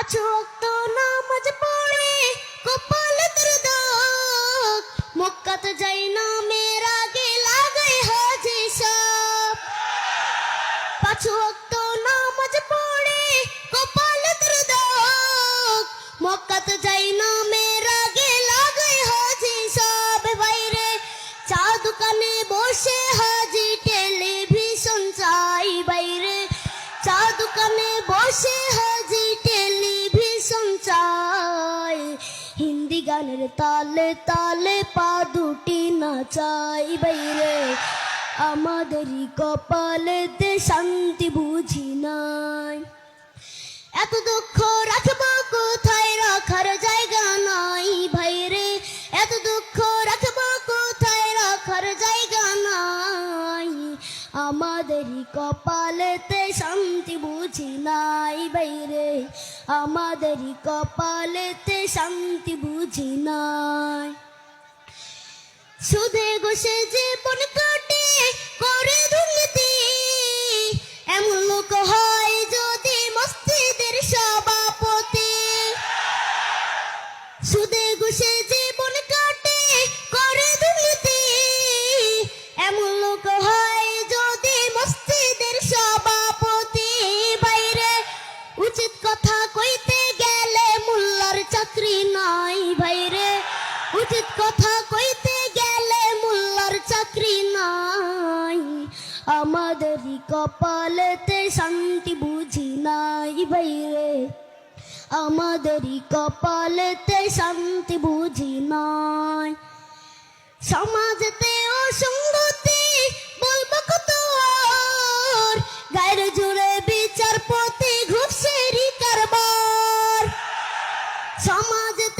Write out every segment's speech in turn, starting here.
পাঁচ ওয়াক্ত নামাজ পড়ে, কপাল তোর দাগ মক্কাতে যাই না মেরা গে লাগে হাজি সব। পাঁচ গানের তালে তালে পা দুটি নাচাই বাইরে। আমাদেরই কপালেতে শান্তি বুঝি নাই। এত দুঃখ রাখব আমাদেরই কপালেতে শান্তি বুঝি নাই বাইরে। আমাদেরই কপালেতে শান্তি বুঝি নাই। সুদে গোসে জীবন কাটে করে দুর্নীতি। এমন লোক হয় যদি মসজিদের সভাপতি। সুদে ঘুষে চাকরি নাই ভাইরে উচিত কথা কইতে গেলে মোল্লার চাকরি নাই। আমাদেরই কপালেতে শান্তি বুঝি নাই ভাইরে আমাদেরই কপালেতে শান্তি বুঝি নাই। সমাজেতে অসঙ্গতি সমাজেতে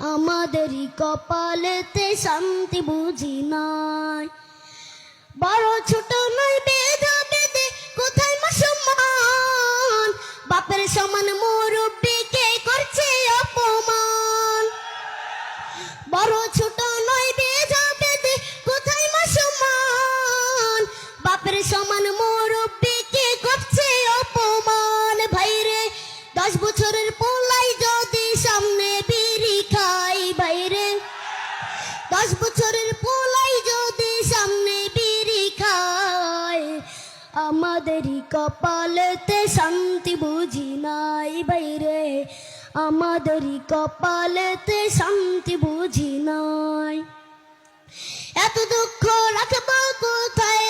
আমাদেরই কপালেতে শান্তি বুঝি নাই। বড় ছোট নয় বেদা বেদে কোথায় মা সম্মান? বাপের সমান মুরব্বীকে করছে অপমান? বড় ছোট নয় বেদা বেদে কোথায় মা সম্মান? বাপের সমান আমাদেরই কপালেতে শান্তি বুঝি নাই বাইরে। আমাদেরই কপালেতে শান্তি বুঝি নাই। এত দুঃখ রাখব কোথায়?